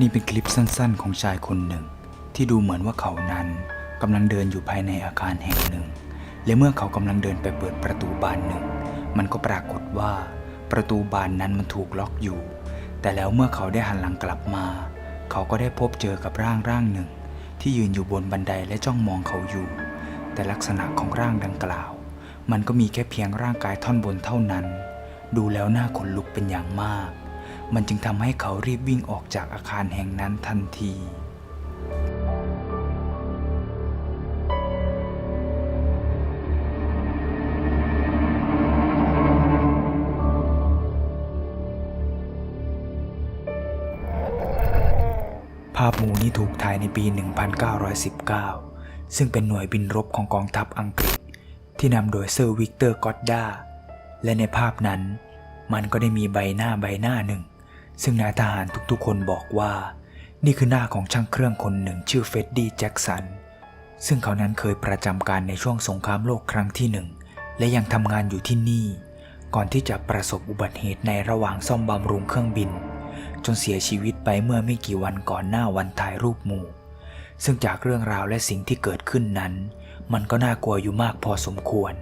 นี่เป็นคลิปสั้นๆ ของชายคนหนึ่ง ที่ดูเหมือนว่าเขานั้นกำลังเดินอยู่ภายในอาคารแห่งหนึ่ง และเมื่อเขากำลังเดินไปเปิดประตูบานหนึ่ง มันก็ปรากฏว่า ประตูบานนั้นมันถูกล็อกอยู่ แต่แล้วเมื่อเขาได้หันหลังกลับมา เขาก็ได้พบเจอกับร่างร่างหนึ่ง ที่ยืนอยู่บนบันไดและจ้องมองเขาอยู่ แต่ลักษณะของร่างดังกล่าว มันก็มีแค่เพียงร่างกายท่อนบนเท่านั้น ดูแล้วน่าขนลุกเป็นอย่างมาก มันจึงทำให้เขารีบวิ่งออกจากอาคารแห่งนั้นทันที ภาพหมูนี้ถูกถ่ายในปี 1919 ซึ่งเป็นหน่วยบินรบของกองทัพอังกฤษ ที่นำโดยเซอร์วิกเตอร์กอตดาและในภาพนั้นมันก็ได้มีใบหน้าใบหน้าหนึ่ง ซึ่งนายทหารทุกๆคนบอกว่า นี่คือหน้าของช่างเครื่องคนหนึ่งชื่อเฟดดี้แจ็กสัน ซึ่งเขานั้นเคยประจำการในช่วงสงครามโลกครั้งที่หนึ่งและยังทำงานอยู่ที่นี่ ก่อนที่จะประสบอุบัติเหตุในระหว่างซ่อมบำรุงเครื่องบิน จนเสียชีวิตไปเมื่อไม่กี่วันก่อนหน้าวันถ่ายรูปหมู่ ซึ่งจากเรื่องราวและสิ่งที่เกิดขึ้นนั้น มันก็น่ากลัวอยู่มากพอสมควร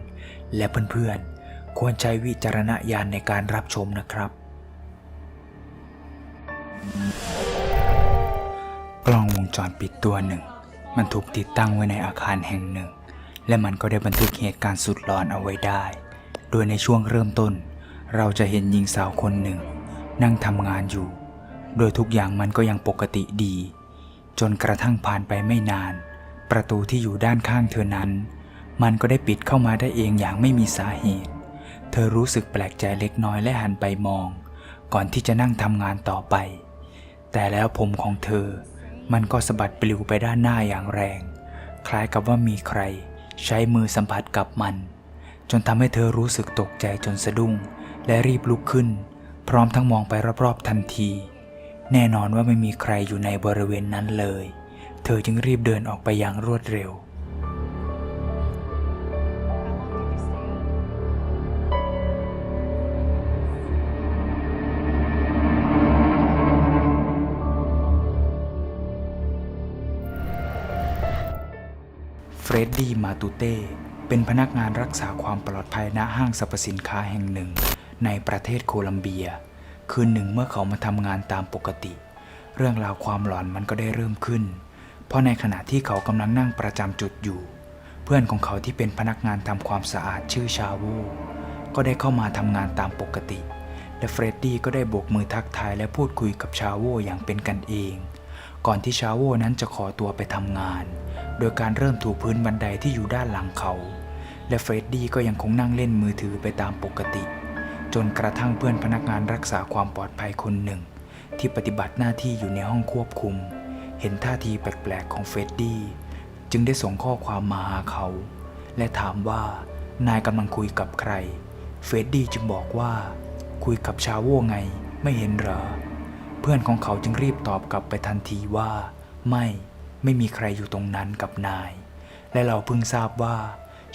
และเพื่อนๆควรใช้วิจารณญาณในการรับชมนะครับ กล้องวงจรปิดตัวหนึ่ง มันถูกติดตั้งไว้ในอาคารแห่งหนึ่ง และมันก็ได้บันทึกเหตุการณ์สุดหลอนเอาไว้ได้ โดยในช่วงเริ่มต้น เราจะเห็นหญิงสาวคนหนึ่ง นั่งทำงานอยู่ โดยทุกอย่างมันก็ยังปกติดี จนกระทั่งผ่านไปไม่นาน ประตูที่อยู่ด้านข้างเธอนั้น มันก็ได้ปิดเข้ามาได้เองอย่างไม่มีสาเหตุ เธอรู้สึกแปลกใจเล็กน้อยและหันไปมอง ก่อนที่จะนั่งทำงานต่อไป แต่แล้วผมของเธอ มันก็สะบัดปลิวไปด้านหน้าอย่างแรง คล้ายกับว่ามีใคร ใช้มือสัมผัสกับมัน จนทำให้เธอรู้สึกตกใจจนสะดุ้ง และรีบลุกขึ้น พร้อมทั้งมองไปรอบๆทันที แน่นอนว่าไม่มีใครอยู่ในบริเวณนั้นเลย เธอจึงรีบเดินออกไปอย่างรวดเร็ว เฟรดดี้มาตูเต้เป็นพนักงานรักษาความปลอดภัยณห้างสรรพสินค้าแห่งหนึ่ง ในประเทศโคลัมเบีย คืนหนึ่งเมื่อเขามาทำงานตามปกติ เรื่องราวความหลอนมันก็ได้เริ่มขึ้น เพราะในขณะที่เขากำลังนั่งประจำจุดอยู่ เพื่อนของเขาที่เป็นพนักงานทำความสะอาดชื่อชาโวก็ได้เข้ามาทำงานตามปกติ และเฟรดดี้ก็ได้โบกมือทักทายและพูดคุยกับชาโวอย่างเป็นกันเอง ก่อนที่ชาโวนั้นจะขอตัวไปทำงาน โดยการเริ่มถูพื้นบันไดที่อยู่ด้านหลังเขา และเฟรดดี้ก็ยังคงนั่งเล่นมือถือไปตามปกติ จนกระทั่งเพื่อนพนักงานรักษาความปลอดภัยคนหนึ่ง ที่ปฏิบัติหน้าที่อยู่ในห้องควบคุม เห็นท่าทีแปลกๆของเฟรดดี้จึงได้ส่งข้อความมาหาเขา และถามว่านายกำลังคุยกับใคร เฟรดดี้จึงบอกว่า คุยกับชาโวไงไม่เห็นเหรอ เพื่อนของเขาจึงรีบตอบกลับไปทันทีว่า ไม่ ไม่มีใครอยู่ตรงนั้นกับนาย และเราเพิ่งทราบว่า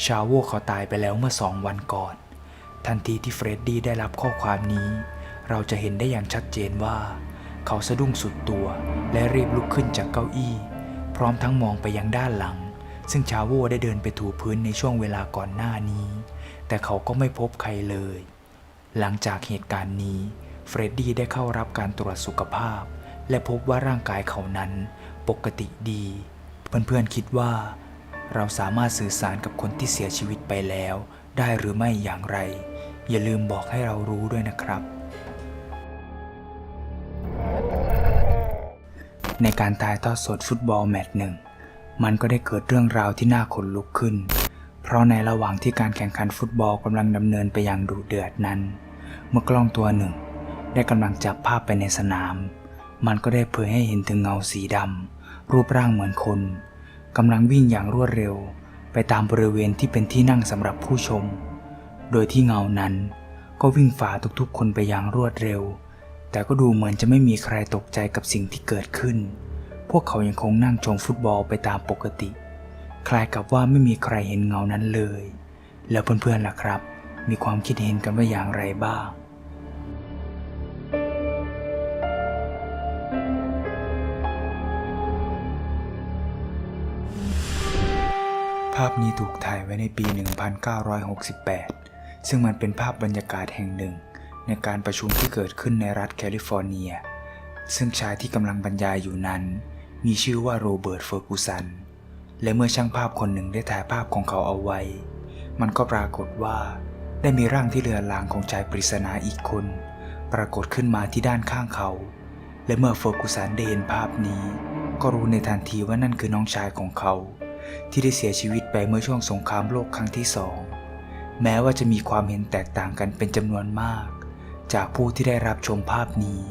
ชาโวเขาตายไปแล้วเมื่อสองวันก่อน ทันทีที่เฟรดดี้ได้รับข้อความนี้ เราจะเห็นได้อย่างชัดเจนว่า เขาสะดุ้งสุดตัวและรีบลุกขึ้นจากเก้าอี้ พร้อมทั้งมองไปยังด้านหลัง ซึ่งชาโวได้เดินไปถูพื้นในช่วงเวลาก่อนหน้านี้ แต่เขาก็ไม่พบใครเลย หลังจากเหตุการณ์นี้เฟรดดี้ได้เข้ารับการตรวจสุขภาพ และพบว่าร่างกายเขานั้น ปกติดี เพื่อนๆคิดว่า เราสามารถสื่อสารกับคนที่เสียชีวิตไปแล้ว ได้หรือไม่อย่างไร อย่าลืมบอกให้เรารู้ด้วยนะครับ ในการถ่ายทอดสดฟุตบอลแมตช์หนึ่ง มันก็ได้เกิดเรื่องราวที่น่าขนลุกขึ้น เพราะในระหว่างที่การแข่งขันฟุตบอลกำลังดำเนินไปอย่างดุเดือดนั้น เมื่อกล้องตัวหนึ่ง ได้กำลังจับภาพไปในสนาม มันก็ได้เผยให้เห็นถึงเงาสีดำ รูปร่างเหมือนคนกำลังวิ่งอย่างรวดเร็ว ไปตามบริเวณที่เป็นที่นั่งสำหรับผู้ชม โดยที่เงานั้น ก็วิ่งฝ่าทุกๆ คนไปอย่างรวดเร็ว แต่ก็ดูเหมือนจะไม่มีใครตกใจกับสิ่งที่เกิดขึ้น พวกเขายังคงนั่งชมฟุตบอลไปตามปกติ คล้ายกับว่าไม่มีใครเห็นเงานั้นเลย แล้วเพื่อนๆล่ะครับ มีความคิดเห็นกันว่าอย่างไรบ้างาพนี้ถูกถ่ายไว้ในปี 1968 ซึ่งมันเป็นภาพบรรยากาศแห่งหนึ่ง ในการประชุมที่เกิดขึ้นในรัฐแคลิฟอร์เนีย ซึ่งชายที่กำลังบรรยายอยู่นั้น มีชื่อว่าโรเบิร์ตเฟอร์กูสัน และเมื่อช่างภาพคนหนึ่งได้ถ่ายภาพของเขาเอาไว้ มันก็ปรากฏว่า ได้มีร่างที่เลือนลางของชายปริศนาอีกคน ปรากฏขึ้นมาที่ด้านข้างเขา และเมื่อเฟอร์กูสันได้เห็นภาพนี้ ก็รู้ในทันทีว่านั่นคือน้องชายของเขา ที่ได้เสียชีวิตไปเมื่อช่วงสงครามโลกครั้งที่สองแม้ว่าจะมีความเห็นแตกต่างกันเป็นจำนวนมาก จากผู้ที่ได้รับชมภาพนี้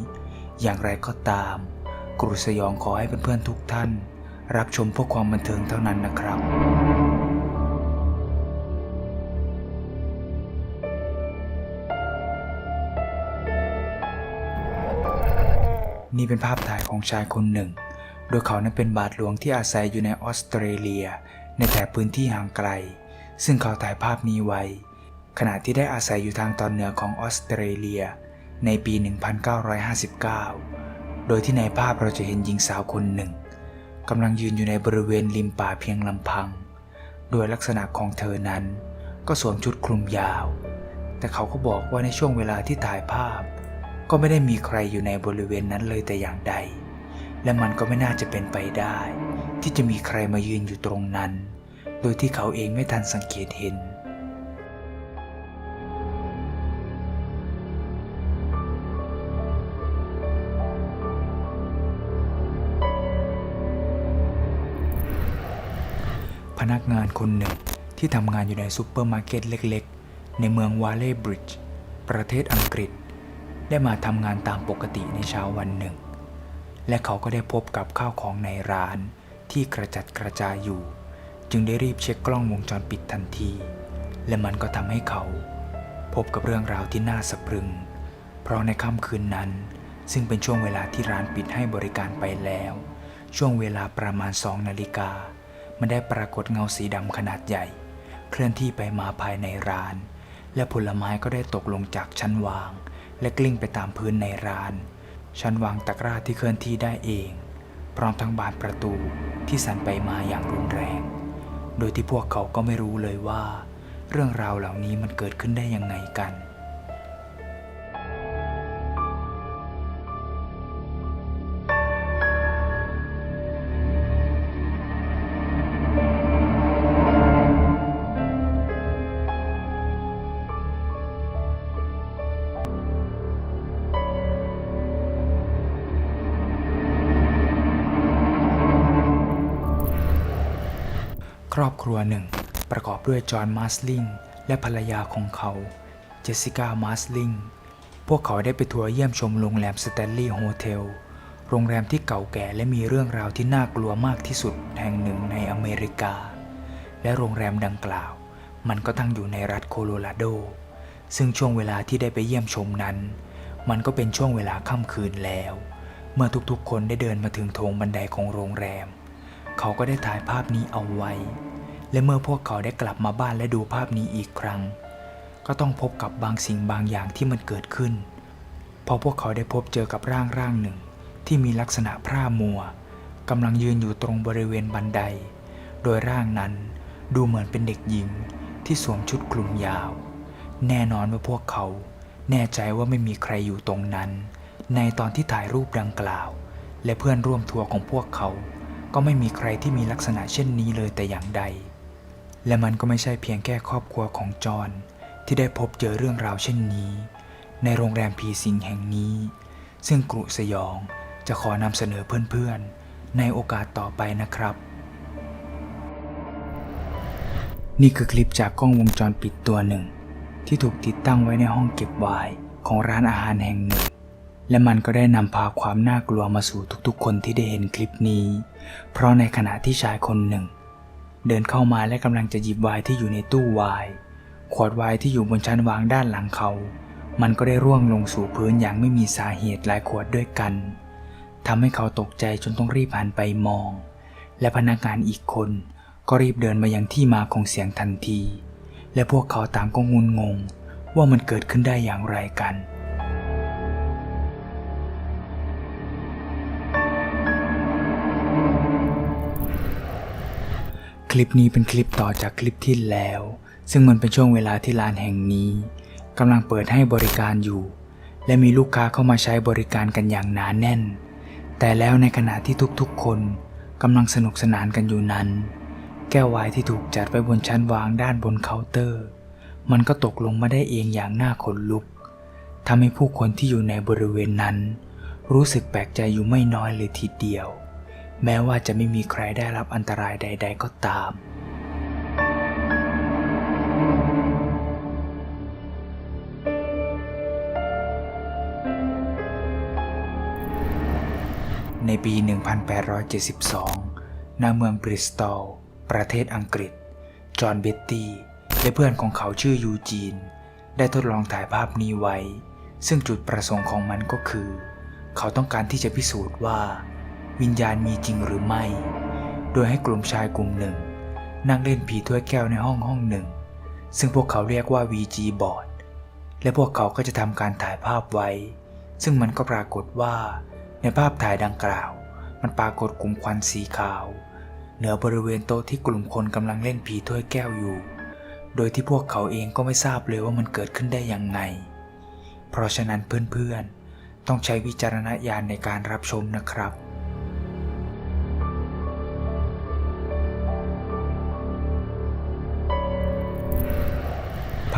อย่างไรก็ตามกรุสยองขอให้เพื่อนๆทุกท่าน รับชมเพื่อความบันเทิงเท่านั้นนะครับนี่เป็นภาพถ่ายของชายคนหนึ่ง โดยเขานั้นเป็นบาทหลวงที่อาศัยอยู่ในออสเตรเลีย ในแถบพื้นที่ห่างไกล ซึ่งเขาถ่ายภาพนี้ไว้ ขณะที่ได้อาศัยอยู่ทางตอนเหนือของออสเตรเลีย ในปี 1959 โดยที่ในภาพเราจะเห็นหญิงสาวคนหนึ่งกำลังยืนอยู่ในบริเวณริมป่าเพียงลำพัง โดยลักษณะของเธอนั้น ก็สวมชุดคลุมยาว แต่เขาก็บอกว่าในช่วงเวลาที่ถ่ายภาพ ก็ไม่ได้มีใครอยู่ในบริเวณนั้นเลยแต่อย่างใด และมันก็ไม่น่าจะเป็นไปได้ ที่จะมีใครมายืนอยู่ตรงนั้น โดยที่เขาเองไม่ทันสังเกตเห็น พนักงานคนหนึ่งที่ทำงานอยู่ในซูเปอร์มาร์เก็ตเล็กๆ ในเมืองวาเลย์บริดจ์ประเทศอังกฤษ ได้มาทำงานตามปกติในเช้าวันหนึ่ง และเขาก็ได้พบกับข้าวของในร้านที่กระจัดกระจายอยู่ จึงได้รีบเช็คกล้องวงจรปิดทันที และมันก็ทำให้เขา พบกับเรื่องราวที่น่าสะพรึง เพราะในค่ำคืนนั้น ซึ่งเป็นช่วงเวลาที่ร้านปิดให้บริการไปแล้ว ช่วงเวลาประมาณสองนาฬิกามันได้ปรากฏเงาสีดำขนาดใหญ่ เคลื่อนที่ไปมาภายในร้าน และผลไม้ก็ได้ตกลงจากชั้นวาง และกลิ้งไปตามพื้นในร้าน ฉันวางตะกร้าที่เคลื่อนที่ได้เอง พร้อมทั้งบานประตูที่สั่นไปมาอย่างรุนแรง โดยที่พวกเขาก็ไม่รู้เลยว่า เรื่องราวเหล่านี้มันเกิดขึ้นได้ยังไงกัน ครอบครัวหนึ่ง ประกอบด้วยจอห์นมาสลิงและภรรยาของเขา เจสสิก้ามาสลิงพวกเขาได้ไปทัวร์เยี่ยมชมโรงแรมสแตนลีย์โฮเทลโรงแรมที่เก่าแก่และมีเรื่องราวที่น่ากลัวมากที่สุดแห่งหนึ่งในอเมริกา และโรงแรมดังกล่าว มันก็ตั้งอยู่ในรัฐโคโลราโด ซึ่งช่วงเวลาที่ได้ไปเยี่ยมชมนั้น มันก็เป็นช่วงเวลาค่ำคืนแล้ว เมื่อทุกๆคนได้เดินมาถึงโถงบันไดของโรงแรม เขาก็ได้ถ่ายภาพนี้เอาไว้ และเมื่อพวกเขาได้กลับมาบ้านและดูภาพนี้อีกครั้ง ก็ต้องพบกับบางสิ่งบางอย่างที่มันเกิดขึ้น พอพวกเขาได้พบเจอกับร่างร่างหนึ่ง ที่มีลักษณะพร่ามัวกำลังยืนอยู่ตรงบริเวณบันได โดยร่างนั้นดูเหมือนเป็นเด็กหญิงที่สวมชุดคลุมยาว แน่นอนว่าพวกเขาแน่ใจว่าไม่มีใครอยู่ตรงนั้น ในตอนที่ถ่ายรูปดังกล่าว และเพื่อนร่วมทัวร์ของพวกเขา ก็ไม่มีใครที่มีลักษณะเช่นนี้เลยแต่อย่างใด และมันก็ไม่ใช่เพียงแค่ครอบครัวของจอห์นที่ได้พบเจอเรื่องราวเช่นนี้ ในโรงแรมผีสิงแห่งนี้ ซึ่งกรุสยองจะขอนำเสนอเพื่อนๆ ในโอกาสต่อไปนะครับ นี่คือคลิปจากกล้องวงจรปิดตัวหนึ่ง ที่ถูกติดตั้งไว้ในห้องเก็บไวน์ของร้านอาหารแห่งหนึ่ง และมันก็ได้นำพาความน่ากลัวมาสู่ทุกๆ คนที่ได้เห็นคลิปนี้ เพราะในขณะที่ชายคนหนึ่ง เดินเข้ามาและกำลังจะหยิบไวน์ที่อยู่ในตู้ไวน์ขวดไวน์ที่อยู่บนชั้นวางด้านหลังเขา มันก็ได้ร่วงลงสู่พื้นอย่างไม่มีสาเหตุหลายขวดด้วยกันทำให้เขาตกใจจนต้องรีบหันไปมอง และพนักงานอีกคนก็รีบเดินมายังที่มาของเสียงทันที และพวกเขาต่างก็งุนงงว่ามันเกิดขึ้นได้อย่างไรกัน คลิปนี้เป็นคลิปต่อจากคลิปที่แล้ว ซึ่งมันเป็นช่วงเวลาที่ร้านแห่งนี้กำลังเปิดให้บริการอยู่ และมีลูกค้าเข้ามาใช้บริการกันอย่างหนาแน่น แต่แล้วในขณะที่ทุกๆ คนกำลังสนุกสนานกันอยู่นั้น แก้วไวน์ที่ถูกจัดไว้บนชั้นวางด้านบนเคาน์เตอร์ มันก็ตกลงมาได้เองอย่างน่าขนลุกทำให้ผู้คนที่อยู่ในบริเวณนั้น รู้สึกแปลกใจอยู่ไม่น้อยเลยทีเดียว แม้ว่าจะไม่มีใครได้รับอันตรายใด ๆ ก็ตาม ในปี 1872 ณ เมืองบริสตอล ประเทศอังกฤษ จอห์นเบตตี้และเพื่อนของเขาชื่อยูจีน ได้ทดลองถ่ายภาพนี้ไว้ ซึ่งจุดประสงค์ของมันก็คือ เขาต้องการที่จะพิสูจน์ว่า วิญญาณมีจริงหรือไม่ โดยให้กลุ่มชายกลุ่มหนึ่ง นั่งเล่นผีถ้วยแก้วในห้องห้องหนึ่ง ซึ่งพวกเขาเรียกว่า VG board และพวกเขาก็จะทำการถ่ายภาพไว้ ซึ่งมันก็ปรากฏว่า ในภาพถ่ายดังกล่าว มันปรากฏกลุ่มควันสีขาว เหนือบริเวณโต๊ะที่กลุ่มคนกำลังเล่นผีถ้วยแก้วอยู่ โดยที่พวกเขาเองก็ไม่ทราบเลยว่ามันเกิดขึ้นได้ยังไง เพราะฉะนั้นเพื่อนๆ ต้องใช้วิจารณญาณในการรับชมนะครับ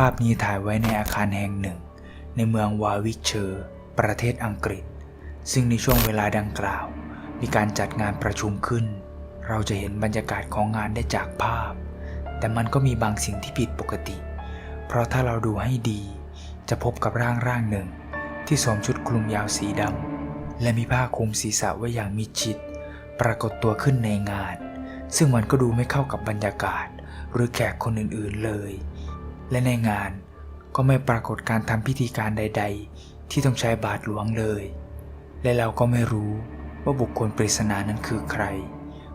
าพนี้ถ่ายไว้ในอาคารแห่งหนึ่ง ในเมืองวาวิกเชอร์ ประเทศอังกฤษ ซึ่งในช่วงเวลาดังกล่าว มีการจัดงานประชุมขึ้น เราจะเห็นบรรยากาศของงานได้จากภาพ แต่มันก็มีบางสิ่งที่ผิดปกติ เพราะถ้าเราดูให้ดี จะพบกับร่างร่างหนึ่ง ที่สวมชุดคลุมยาวสีดำและมีผ้าคลุมศีรษะไว้อย่างมิดชิด ปรากฏตัวขึ้นในงาน ซึ่งมันก็ดูไม่เข้ากับบรรยากาศ หรือแขกคนอื่นๆเลย และในงานก็ไม่ปรากฏการทำพิธีการใด ๆ ที่ต้องใช้บาทหลวงเลย และเราก็ไม่รู้ว่าบุคคลปริศนานั้นคือใคร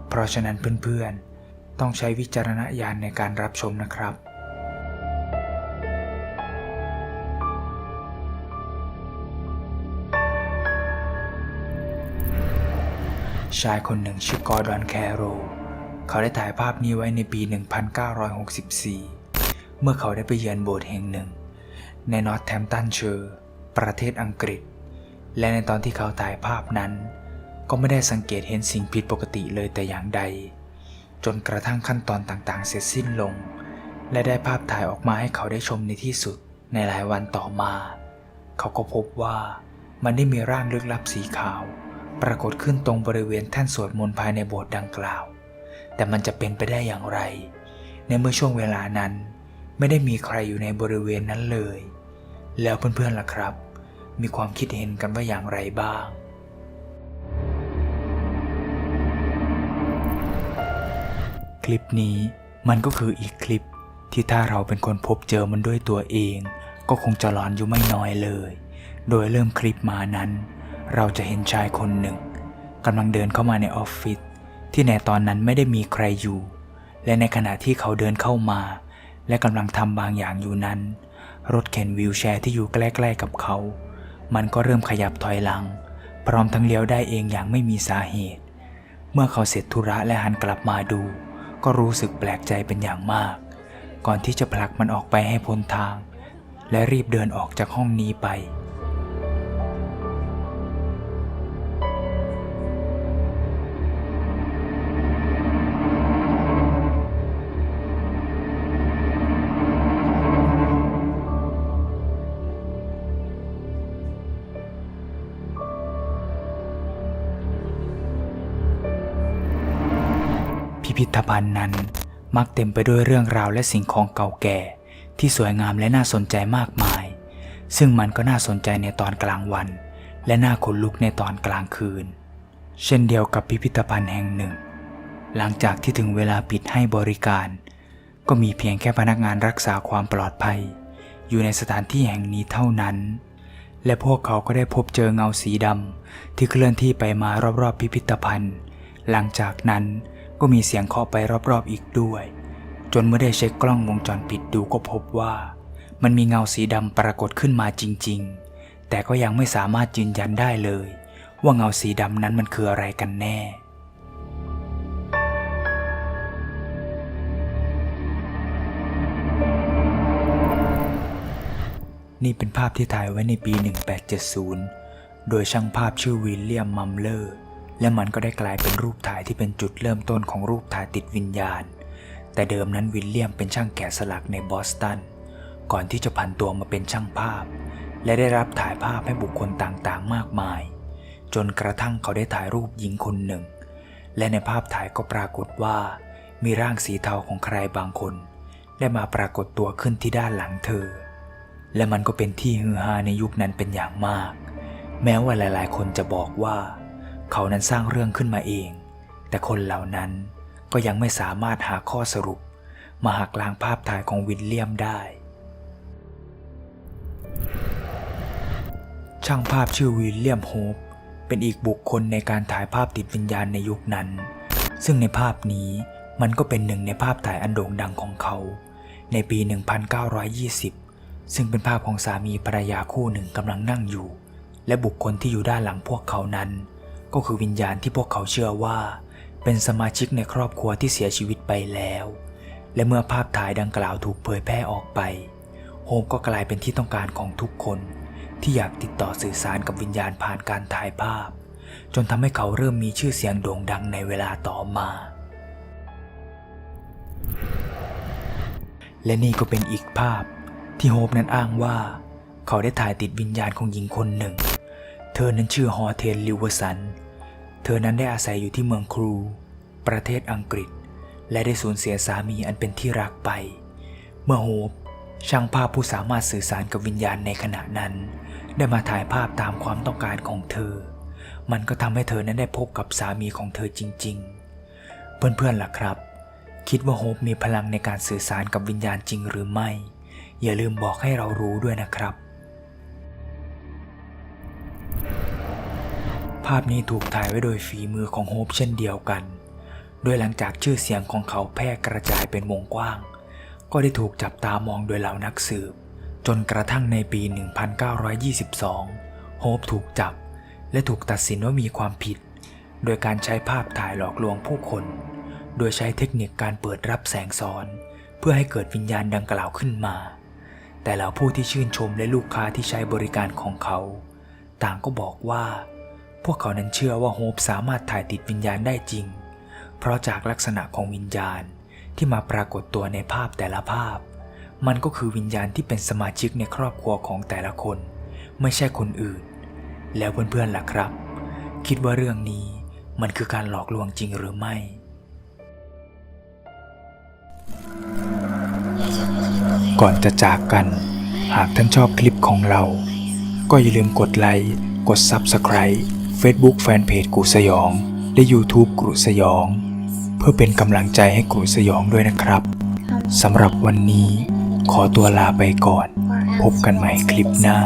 เพราะฉะนั้นเพื่อนๆ ต้องใช้วิจารณญาณในการรับชมนะครับชายคนหนึ่งชื่อกอร์ดอนแคโร เขาได้ถ่ายภาพนี้ไว้ในปี 1964 เมื่อเขาได้ไปเยือนโบสถ์แห่งหนึ่ง ในนอตแทมตันเชอร์ประเทศอังกฤษ และในตอนที่เขาถ่ายภาพนั้น ก็ไม่ได้สังเกตเห็นสิ่งผิดปกติเลยแต่อย่างใด จนกระทั่งขั้นตอนต่างๆ เสร็จสิ้นลง และได้ภาพถ่ายออกมาให้เขาได้ชมในที่สุด ในหลายวันต่อมา เขาก็พบว่ามันได้มีร่างลึกลับสีขาว ปรากฏขึ้นตรงบริเวณแท่นสวดมนต์ภายในโบสถ์ดังกล่าว แต่มันจะเป็นไปได้อย่างไร ในเมื่อช่วงเวลานั้น ไม่ได้มีใครอยู่ในบริเวณนั้นเลย แล้วเพื่อนๆล่ะครับ มีความคิดเห็นกันว่าอย่างไรบ้างคลิปนี้มันก็คืออีกคลิปที่ถ้าเราเป็นคนพบเจอมันด้วยตัวเอง ก็คงจะหลอนอยู่ไม่น้อยเลย โดยเริ่มคลิปมานั้น เราจะเห็นชายคนหนึ่งกำลังเดินเข้ามาในออฟฟิศที่ในตอนนั้นไม่ได้มีใครอยู่ และในขณะที่เขาเดินเข้ามา และกำลังทำบางอย่างอยู่นั้น รถเข็นวิวแชร์ที่อยู่ใกล้ๆกับเขา มันก็เริ่มขยับถอยหลัง พร้อมทั้งเลี้ยวได้เองอย่างไม่มีสาเหตุ เมื่อเขาเสร็จธุระและหันกลับมาดู ก็รู้สึกแปลกใจเป็นอย่างมาก ก่อนที่จะผลักมันออกไปให้พ้นทาง และรีบเดินออกจากห้องนี้ไป พิพิธภัณฑ์นั้น มักเต็มไปด้วยเรื่องราวและสิ่งของเก่าแก่ ที่สวยงามและน่าสนใจมากมาย ซึ่งมันก็น่าสนใจในตอนกลางวัน และน่าขนลุกในตอนกลางคืน เช่นเดียวกับพิพิธภัณฑ์แห่งหนึ่ง หลังจากที่ถึงเวลาปิดให้บริการ ก็มีเพียงแค่พนักงานรักษาความปลอดภัย อยู่ในสถานที่แห่งนี้เท่านั้น และพวกเขาก็ได้พบเจอเงาสีดำที่เคลื่อนที่ไปมารอบๆพิพิธภัณฑ์ หลังจากนั้น ก็มีเสียงเคาะไปรอบๆอีกด้วย จนเมื่อได้เช็คกล้องวงจรปิดดูก็พบว่า มันมีเงาสีดำปรากฏขึ้นมาจริง ๆ แต่ก็ยังไม่สามารถยืนยันได้เลย ว่าเงาสีดำนั้นมันคืออะไรกันแน่นี่เป็นภาพที่ถ่ายไว้ในปี 1870 โดยช่างภาพชื่อวิลเลียม มัมเลอร์ และมันก็ได้กลายเป็นรูปถ่ายที่เป็นจุดเริ่มต้นของรูปถ่ายติดวิญญาณ แต่เดิมนั้นวิลเลียมเป็นช่างแกะสลักในบอสตัน ก่อนที่จะผันตัวมาเป็นช่างภาพ และได้รับถ่ายภาพให้บุคคลต่างๆ มากมาย จนกระทั่งเขาได้ถ่ายรูปหญิงคนหนึ่ง และในภาพถ่ายก็ปรากฏว่า มีร่างสีเทาของใครบางคน ได้มาปรากฏตัวขึ้นที่ด้านหลังเธอ และมันก็เป็นที่ฮือฮาในยุคนั้นเป็นอย่างมาก แม้ว่าหลาย ๆ คนจะบอกว่า เขานั้นสร้างเรื่องขึ้นมาเอง แต่คนเหล่านั้นก็ยังไม่สามารถหาข้อสรุป มาหักล้างภาพถ่ายของวิลเลียมได้ ช่างภาพชื่อวิลเลียมโฮปเป็นอีกบุคคลในการถ่ายภาพติดวิญญาณในยุคนั้น ซึ่งในภาพนี้มันก็เป็นหนึ่งในภาพถ่ายอันโด่งดังของเขา ในปี 1920 ซึ่งเป็นภาพของสามีภรรยาคู่หนึ่งกำลังนั่งอยู่ และบุคคลที่อยู่ด้านหลังพวกเขานั้น ก็คือวิญญาณที่พวกเขาเชื่อว่า เป็นสมาชิกในครอบครัวที่เสียชีวิตไปแล้ว และเมื่อภาพถ่ายดังกล่าวถูกเผยแพร่ออกไป โฮมก็กลายเป็นที่ต้องการของทุกคน ที่อยากติดต่อสื่อสารกับวิญญาณผ่านการถ่ายภาพ จนทำให้เขาเริ่มมีชื่อเสียงโด่งดังในเวลาต่อมา และนี่ก็เป็นอีกภาพที่โฮปนั้นอ้างว่า เขาได้ถ่ายติดวิญญาณของหญิงคนหนึ่ง เธอนั้นชื่อฮอเทนลิวเวอร์สัน เธอนั้นได้อาศัยอยู่ที่เมืองครู ประเทศอังกฤษ และได้สูญเสียสามีอันเป็นที่รักไป เมื่อโฮปช่างภาพผู้สามารถสื่อสารกับวิญญาณในขณะนั้น ได้มาถ่ายภาพตามความต้องการของเธอ มันก็ทำให้เธอนั้นได้พบกับสามีของเธอจริง ๆ เพื่อนๆล่ะครับ คิดว่าโฮปมีพลังในการสื่อสารกับวิญญาณจริงหรือไม่ อย่าลืมบอกให้เรารู้ด้วยนะครับ ภาพนี้ถูกถ่ายไว้โดยฝีมือของโฮปเช่นเดียวกัน โดยหลังจากชื่อเสียงของเขาแพร่กระจายเป็นวงกว้าง ก็ได้ถูกจับตามองโดยเหล่านักสืบ จนกระทั่งในปี 1922 โฮปถูกจับ และถูกตัดสินว่ามีความผิด โดยการใช้ภาพถ่ายหลอกลวงผู้คน โดยใช้เทคนิคการเปิดรับแสงซ้อน เพื่อให้เกิดวิญญาณดังกล่าวขึ้นมา แต่เหล่าผู้ที่ชื่นชมและลูกค้าที่ใช้บริการของเขา ต่างก็บอกว่า พวกเขานั้นเชื่อว่าโฮปสามารถถ่ายติดวิญญาณได้จริง เพราะจากลักษณะของวิญญาณที่มาปรากฏตัวในภาพแต่ละภาพ มันก็คือวิญญาณที่เป็นสมาชิกในครอบครัวของแต่ละคน ไม่ใช่คนอื่น แล้วเพื่อนๆล่ะครับ คิดว่าเรื่องนี้มันคือการหลอกลวงจริงหรือไม่ ก่อนจะจากกัน หากท่านชอบคลิปของเรา ก็อย่าลืมกดไลค์ กด Subscribe Facebook Fanpage กุสยอง และ YouTube กุสยอง เพื่อเป็นกำลังใจให้กุสยองด้วยนะครับสำหรับวันนี้ขอตัวลาไปก่อน พบกันใหม่คลิปหน้า